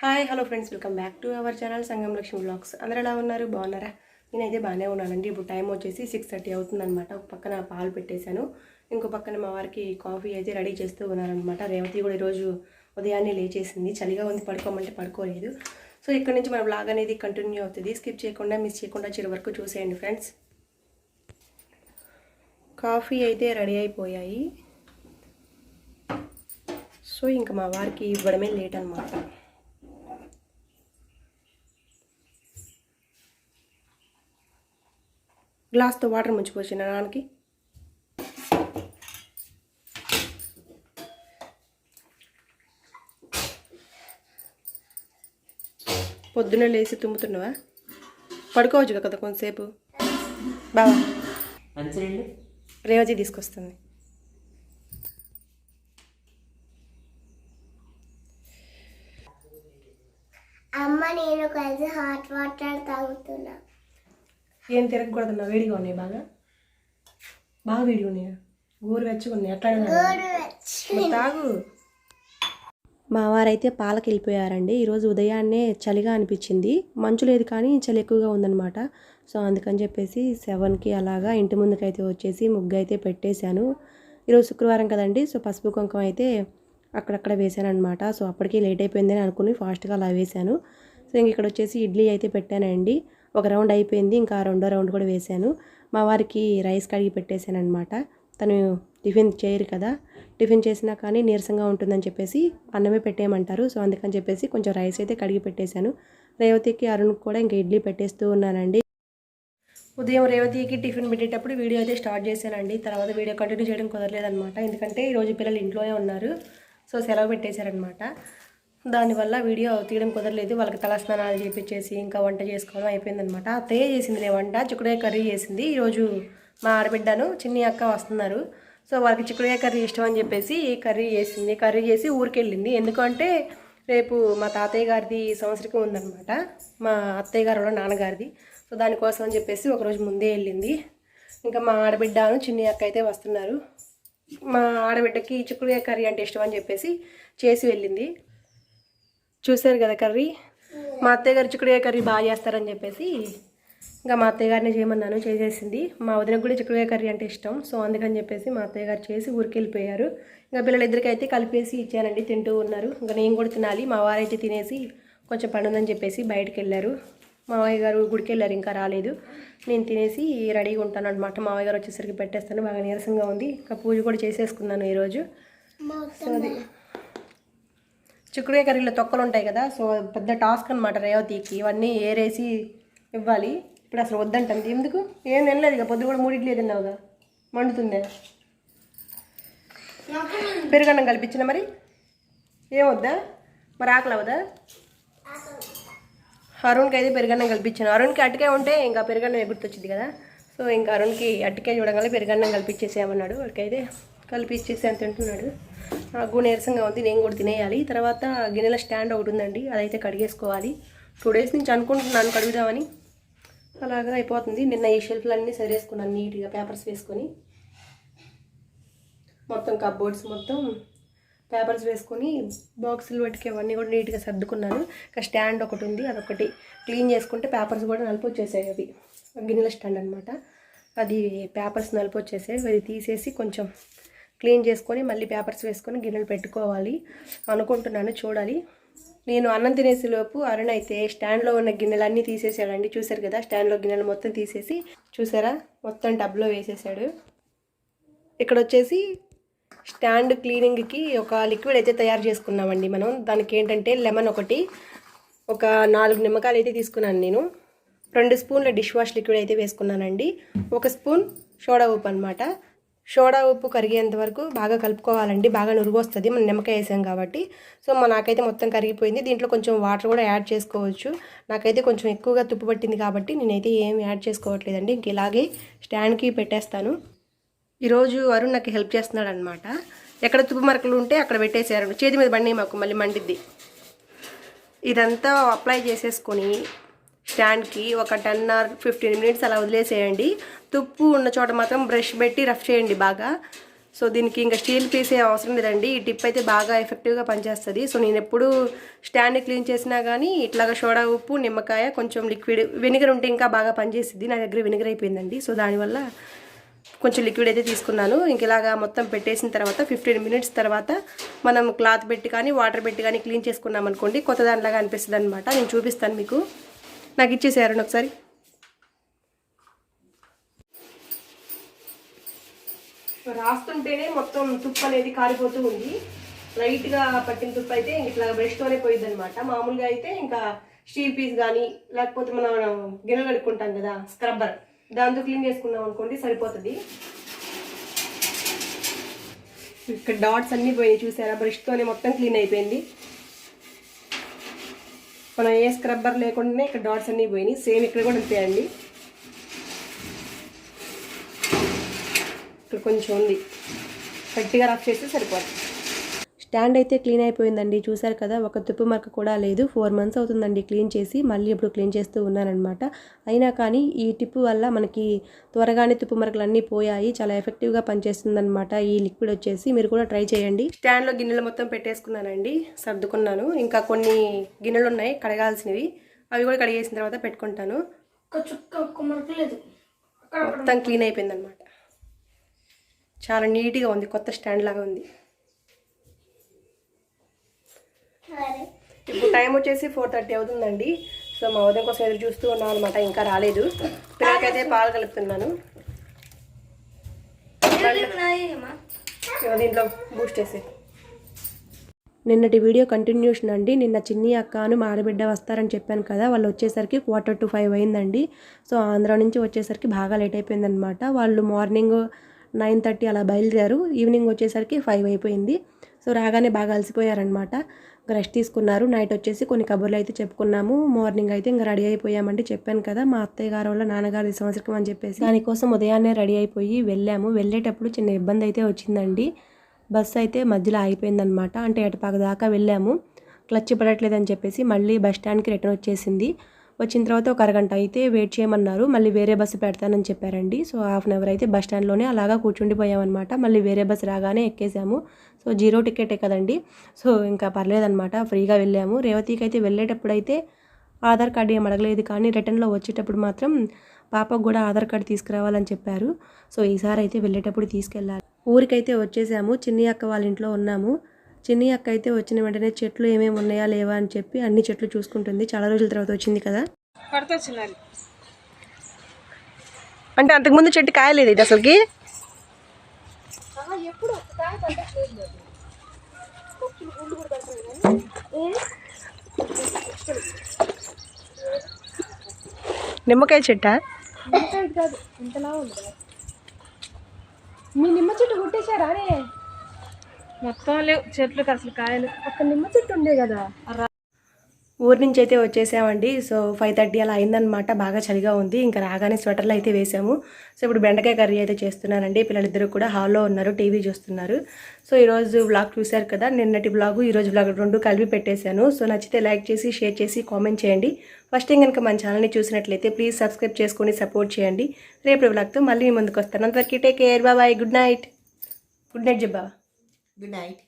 Hi hello friends welcome back to our channel Sangam Lakshmi vlogs. అందరూ ఎలా ఉన్నారు? బాగున్నారా? నేనైతే బాగానే ఉన్నానండి. ఇప్పుడు టైం వచ్చేసి సిక్స్ థర్టీ అవుతుందనమాట ఒక పక్కన పాలు పెట్టేశాను. ఇంకో పక్కన మా వారికి కాఫీ అయితే రెడీ చేస్తూ ఉన్నారనమాట రేవతి కూడా ఈరోజు ఉదయాన్నే లేచేసింది. చలిగా ఉంది పడుకోమంటే పడుకోలేదు. సో ఇక్కడ నుంచి మన బ్లాగ్ అనేది కంటిన్యూ అవుతుంది. స్కిప్ చేయకుండా మిస్ చేయకుండా చివరి వరకు చూసేయండి ఫ్రెండ్స్. కాఫీ అయితే రెడీ అయిపోయాయి. సో ఇంకా మా వారికి ఇవ్వడమే లేట్ అనమాట గ్లాస్తో వాటర్ ముంచిపోసిన నాన్నకి. పొద్దున్న లేచి తుమ్ముతున్నావా? పడుకోవచ్చు కదా కొంతసేపు? బావా. మంచినీళ్ళు రేవతి తీసుకొస్తుంది. అమ్మ నేను కలిసి హాట్ వాటర్ తాగుతున్నా. ఏం తిరగకూడదన్నా వేడిగా ఉన్నాయి బాగా. బాగా వేడిగా ఉన్నాయి. గోరు వెచ్చగా ఉన్నాయి. అట్లానే తాగు. మా వారైతే పాలకి వెళ్ళిపోయారండి. ఈరోజు ఉదయాన్నే చలిగా అనిపించింది. మంచు లేదు కానీ చలి ఎక్కువగా ఉందన్నమాట. సో అందుకని చెప్పేసి సెవెన్కి అలాగా ఇంటి ముందుకైతే వచ్చేసి ముగ్గు అయితే పెట్టేశాను ఈరోజు శుక్రవారం కదండి. సో పసుపు కుంకుమ అయితే అక్కడక్కడ వేసాను అనమాట సో అప్పటికి లేట్ అయిపోయిందని అనుకుని ఫాస్ట్గా అలా వేశాను. సో ఇంక ఇక్కడ వచ్చేసి ఇడ్లీ అయితే పెట్టానండి. ఒక రౌండ్ అయిపోయింది ఇంకా రెండో రౌండ్ కూడా వేశాను. మా వారికి రైస్ కడిగి పెట్టేశాను అనమాట తను టిఫిన్ చేయరు కదా టిఫిన్ చేసినా కానీ నీరసంగా ఉంటుందని చెప్పేసి అన్నమే పెట్టేయమంటారు. సో అందుకని చెప్పేసి కొంచెం రైస్ అయితే కడిగి పెట్టేశాను. రేవతికి అరుణ్కి కూడా ఇంకా ఇడ్లీ పెట్టేస్తూ ఉన్నానండి. ఉదయం రేవతికి టిఫిన్ పెట్టేటప్పుడు వీడియో అయితే స్టార్ట్ చేశానండి. తర్వాత వీడియో కంటిన్యూ చేయడం కుదరలేదనమాట ఎందుకంటే ఈరోజు పిల్లలు ఇంట్లోనే ఉన్నారు. సో సెలవు పెట్టేశారనమాట దానివల్ల వీడియో తీయడం కుదరలేదు. వాళ్ళకి తలస్నానాలు చేపించేసి ఇంకా వంట చేసుకోవడం అయిపోయిందనమాట అత్తయ్య చేసిందిలే వంట చిక్కుడుకాయ కర్రీ చేసింది. ఈరోజు మా ఆడబిడ్డను చిన్ని అక్క వస్తున్నారు. సో వాళ్ళకి చిక్కుడుకాయ కర్రీ ఇష్టం అని చెప్పేసి కర్రీ చేసింది. కర్రీ చేసి ఊరికెళ్ళింది. ఎందుకంటే రేపు మా తాతయ్య గారిది సంవత్సరం ఉందనమాట మా అత్తయ్య గారు నాన్నగారిది. సో దానికోసం అని చెప్పేసి ఒకరోజు ముందే వెళ్ళింది. ఇంకా మా ఆడబిడ్డను చిన్ని అక్క అయితే వస్తున్నారు. మా ఆడబిడ్డకి చిక్కుడుకాయ కర్రీ అంటే ఇష్టం అని చెప్పేసి చేసి వెళ్ళింది. చూశారు కదా కర్రీ? మా అత్తయ్య గారు చిక్కుడుకాయ కర్రీ బాగా చేస్తారని చెప్పేసి ఇంకా మా అత్తయ్య గారిని చేయమన్నాను చేసేసింది. మా వదినకు కూడా చిక్కుడుకాయ కర్రీ అంటే ఇష్టం. సో అందుకని చెప్పేసి మా అత్తయ్య గారు చేసి ఊరికి వెళ్ళిపోయారు. ఇంకా పిల్లలిద్దరికి అయితే కలిపేసి ఇచ్చానండి తింటూ ఉన్నారు. ఇంకా నేను కూడా తినాలి మా వారైతే తినేసి కొంచెం పని ఉందని చెప్పేసి బయటకు వెళ్ళారు. మావయ్య గారు గుడికి వెళ్ళారు ఇంకా రాలేదు. నేను తినేసి రెడీగా ఉంటాను అనమాట మావయ్య గారు వచ్చేసరికి పెట్టేస్తాను బాగా నీరసంగా ఉంది. ఇంకా పూజ కూడా చేసేసుకున్నాను ఈరోజు. సో అది చిక్కుడుకాయ కర్రీలో తొక్కలు ఉంటాయి కదా సో పెద్ద టాస్క్ అనమాట రేవతికి. ఇవన్నీ ఏరేసి ఇవ్వాలి. ఇప్పుడు అసలు వద్దంటుంది. ఎందుకు? ఏం తినలేదు ఇక పొద్దు కూడా మూడిట్లు తిన్నావుగా? మండుతుందే? పెరుగన్నం కల్పించిన మరి? ఏం వద్దా? మరి ఆకలి అవదా అరుణ్కి అయితే పెరుగన్నం కల్పించాను అరుణ్కి అటుకే ఉంటే ఇంకా పెరుగన్నం ఎగుర్తొచ్చింది కదా. సో ఇంకా అరుణ్కి అటుకే చూడగానే పెరుగన్నం కల్పించేసేయమన్నాడు వాడికైతే కలిపిచ్చేసి అని తింటున్నాడు నాకు నీరసంగా ఉంది నేను కూడా తినేయాలి. తర్వాత గిన్నెల స్టాండ్ ఒకటి ఉందండి అదైతే కడిగేసుకోవాలి. టూ డేస్ నుంచి అనుకుంటున్నాను కడుగుదామని. అలాగా అయిపోతుంది. నిన్న ఈ షెల్ఫ్లన్నీ సరేసుకున్నాను నీట్గా పేపర్స్ వేసుకొని. మొత్తం కబ్బోర్డ్స్ మొత్తం పేపర్స్ వేసుకొని బాక్సులు పెట్టుకు అవన్నీ కూడా నీట్గా సర్దుకున్నాను. ఇంకా స్టాండ్ ఒకటి ఉంది అదొకటి క్లీన్ చేసుకుంటే పేపర్స్ కూడా నలుపు వచ్చేసాయి అవి గిన్నెల స్టాండ్ అనమాట అది పేపర్స్ నలుపు వచ్చేసాయి అది తీసేసి కొంచెం క్లీన్ చేసుకొని మళ్ళీ పేపర్స్ వేసుకొని గిన్నెలు పెట్టుకోవాలి అనుకుంటున్నాను చూడాలి. నేను అన్నం తినేసేలోపు అరుణ్ అయితే స్టాండ్లో ఉన్న గిన్నెలన్నీ తీసేసాడండి. చూశారు కదా స్టాండ్లో గిన్నెలు మొత్తం తీసేసి చూసారా మొత్తం టబ్లో వేసేసాడు. ఇక్కడ వచ్చేసి స్టాండ్ క్లీనింగ్కి ఒక లిక్విడ్ అయితే తయారు చేసుకున్నామండి మనం. దానికి ఏంటంటే లెమన్ ఒకటి ఒక నాలుగు నిమ్మకాయలు అయితే తీసుకున్నాను నేను. రెండు స్పూన్ల డిష్ వాష్ లిక్విడ్ అయితే వేసుకున్నానండి. ఒక స్పూన్ సోడా ఉప్పు అనమాట సోడా ఉప్పు కరిగేంత వరకు బాగా కలుపుకోవాలండి. బాగా నురుగొస్తుంది. మనం నిమ్మకాయ వేసాం కాబట్టి. సో మా నాకైతే మొత్తం కరిగిపోయింది. దీంట్లో కొంచెం వాటర్ కూడా యాడ్ చేసుకోవచ్చు. నాకైతే కొంచెం ఎక్కువగా తుప్పు పట్టింది కాబట్టి నేనైతే ఏం యాడ్ చేసుకోవట్లేదండి. ఇంక ఇలాగే స్టాండ్కి పెట్టేస్తాను. ఈరోజు అరుణ్ నాకు హెల్ప్ చేస్తున్నాడు అనమాట ఎక్కడ తుప్పు మరకలు ఉంటే అక్కడ పెట్టేసారు చేతి మీద బండి మాకు మళ్ళీ మండిద్ది. ఇదంతా అప్లై చేసేసుకొని స్టాండ్కి ఒక టెన్ ఆర్ ఫిఫ్టీన్ మినిట్స్ అలా వదిలేసేయండి. తుప్పు ఉన్న చోట మాత్రం బ్రష్ పెట్టి రఫ్ చేయండి బాగా. సో దీనికి ఇంకా స్టీల్ పీసే అవసరం లేదండి. ఈ టిప్ అయితే బాగా ఎఫెక్టివ్గా పనిచేస్తుంది. సో నేను ఎప్పుడు స్టాండ్ క్లీన్ చేసినా కానీ ఇట్లాగా సోడా ఉప్పు నిమ్మకాయ కొంచెం లిక్విడ్ వెనిగర్ ఉంటే ఇంకా బాగా పనిచేసింది నా దగ్గర వెనిగర్ అయిపోయిందండి. సో దానివల్ల కొంచెం లిక్విడ్ అయితే తీసుకున్నాను. ఇంక ఇలాగా మొత్తం పెట్టేసిన తర్వాత ఫిఫ్టీన్ మినిట్స్ తర్వాత మనం క్లాత్ పెట్టి కానీ వాటర్ పెట్టి కానీ క్లీన్ చేసుకున్నాం అనుకోండి కొత్త దానిలాగా అనిపిస్తుంది అనమాట నేను చూపిస్తాను మీకు. నాకు ఇచ్చేసారండి ఒకసారి. రాస్తుంటేనే మొత్తం తుప్పు అనేది కారిపోతూ ఉంది. లైట్గా పట్టిన తుప్పు అయితే ఇంక ఇట్లా బ్రష్తోనే పోయింది అనమాట మామూలుగా అయితే ఇంకా స్టీల్ పీస్ కానీ లేకపోతే మనం గిన్నె కడుక్కుంటాం కదా స్క్రబ్బర్. దాంతో క్లీన్ చేసుకున్నాం అనుకోండి సరిపోతుంది. ఇక్కడ డాట్స్ అన్నీ పోయి చూసారా? బ్రష్తోనే మొత్తం క్లీన్ అయిపోయింది. మనం ఏ స్క్రబ్బర్ లేకుండానే ఇక్కడ డాట్స్ అన్నీ పోయినాయి. సేమ్ ఇక్కడ కూడా ఉంటాయండి ఇక్కడ కొంచెం ఉంది. గట్టిగా రఫ్ చేస్తే సరిపోతుంది స్టాండ్ అయితే క్లీన్ అయిపోయిందండి. చూసారు కదా ఒక తుప్పు మరక కూడా లేదు. ఫోర్ మంత్స్ అవుతుందండి క్లీన్ చేసి మళ్ళీ ఇప్పుడు క్లీన్ చేస్తూ ఉన్నానన్నమాట అయినా కానీ ఈ టిప్ వల్ల మనకి త్వరగానే తుప్పు మరకలు అన్నీ పోయాయి. చాలా ఎఫెక్టివ్గా పనిచేస్తుందన్నమాట ఈ లిక్విడ్ వచ్చేసి. మీరు కూడా ట్రై చేయండి. స్టాండ్లో గిన్నెలు మొత్తం పెట్టేసుకున్నానండి. సర్దుకున్నాను. ఇంకా కొన్ని గిన్నెలు ఉన్నాయి కడగాల్సినవి. అవి కూడా కడిగేసిన తర్వాత పెట్టుకుంటాను. ఒక చుక్క ఒక్క మరక లేదు. మొత్తం క్లీన్ అయిపోయిందనమాట చాలా నీట్గా ఉంది కొత్త స్టాండ్ లాగా ఉంది. ఇప్పుడు టైం వచ్చేసి ఫోర్ థర్టీ అవుతుందండి. సో మా ఉదయం కోసం ఎదురు చూస్తూ ఉన్నాం అనమాట ఇంకా రాలేదు. పిల్లలకైతే పాలు కలుపుతున్నాను. దీంట్లో బూస్ట్ వేసి నిన్నటి వీడియో కంటిన్యూషన్ అండి. నిన్న చిన్ని అక్కను మా ఆడబిడ్డ వస్తారని చెప్పాను కదా వాళ్ళు వచ్చేసరికి క్వార్టర్ టు ఫైవ్ అయిందండి. సో ఆంధ్ర నుంచి వచ్చేసరికి బాగా లేట్ అయిపోయిందనమాట వాళ్ళు మార్నింగ్ నైన్ థర్టీ అలా బయలుదేరారు ఈవినింగ్ వచ్చేసరికి ఫైవ్ అయిపోయింది. సో రాగానే బాగా అలసిపోయారనమాట రెస్ట్ తీసుకున్నారు. నైట్ వచ్చేసి కొన్ని కబుర్లు అయితే చెప్పుకున్నాము. మార్నింగ్ అయితే ఇంకా రెడీ అయిపోయామంటే చెప్పాను కదా మా అత్తయ్య గారు వాళ్ళ నాన్నగారు సంవత్సరం అని చెప్పేసి. దానికోసం ఉదయాన్నే రెడీ అయిపోయి వెళ్ళాము. వెళ్ళేటప్పుడు చిన్న ఇబ్బంది అయితే వచ్చిందండి. బస్సు అయితే మధ్యలో ఆగిపోయిందనమాట అంటే ఎటపాక దాకా వెళ్ళాము. క్లచ్ పడట్లేదని చెప్పేసి మళ్ళీ బస్ స్టాండ్కి రిటర్న్ వచ్చేసింది. వచ్చిన తర్వాత ఒక అరగంట అయితే వెయిట్ చేయమన్నారు. మళ్ళీ వేరే బస్సు పెడతానని చెప్పారండి. సో హాఫ్ అన్ అవర్ అయితే బస్ స్టాండ్లోనే అలాగా కూర్చుండిపోయామన్నమాట. మళ్ళీ వేరే బస్సు రాగానే ఎక్కేసాము. సో జీరో టికెటే కదండి. సో ఇంకా పర్లేదన్నమాట. ఫ్రీగా వెళ్ళాము. రేవతికి అయితే వెళ్ళేటప్పుడు అయితే ఆధార్ కార్డు ఏం అడగలేదు. కానీ రిటర్న్లో వచ్చేటప్పుడు మాత్రం పాపకు కూడా ఆధార్ కార్డు తీసుకురావాలని చెప్పారు. సో ఈసారి అయితే వెళ్ళేటప్పుడు తీసుకెళ్ళాలి. ఊరికైతే వచ్చేసాము. చిన్ని అక్క వాళ్ళ ఇంట్లో ఉన్నాము. చిన్ని అక్క అయితే వచ్చిన వెంటనే చెట్లు ఏమేమి ఉన్నాయా లేవా అని చెప్పి అన్ని చెట్లు చూసుకుంటుంది. చాలా రోజుల తర్వాత వచ్చింది కదా? అంటే అంతకుముందు చెట్టు కాయలేదు ఇది అసలుకి? నిమ్మకాయ చెట్టా? మీ నిమ్మ చెట్టు కొట్టేశారా మొత్తం లేవు. చెట్లకు అసలు కాయలు. అక్కడ నిమ్మ చెట్టు ఉండే కదా. ఊరి నుంచి అయితే వచ్చేసామండి. సో ఫైవ్ థర్టీ అలా అయిందనమాట బాగా చలిగా ఉంది. ఇంకా రాగానే స్వెటర్లు అయితే వేసాము. సో ఇప్పుడు బెండకాయ కర్రీ అయితే చేస్తున్నానండి. పిల్లలిద్దరు కూడా హాల్లో ఉన్నారు టీవీ చూస్తున్నారు. సో ఈరోజు బ్లాగ్ చూశారు కదా. నిన్నటి బ్లాగు ఈరోజు బ్లాగ్ రెండు కలిపి పెట్టేశాను. సో నచ్చితే లైక్ చేసి షేర్ చేసి కామెంట్ చేయండి. ఫస్ట్ టైం కనుక మన ఛానల్ని చూసినట్లయితే ప్లీజ్ సబ్స్క్రైబ్ చేసుకొని సపోర్ట్ చేయండి. రేపు బ్లాగ్తో మళ్ళీ ముందుకు వస్తాను. అంతవరకు టేక్ కేర్ బాబాయ్ గుడ్ నైట్ గుడ్ నైట్ జబ్బాబా గుడ్ నైట్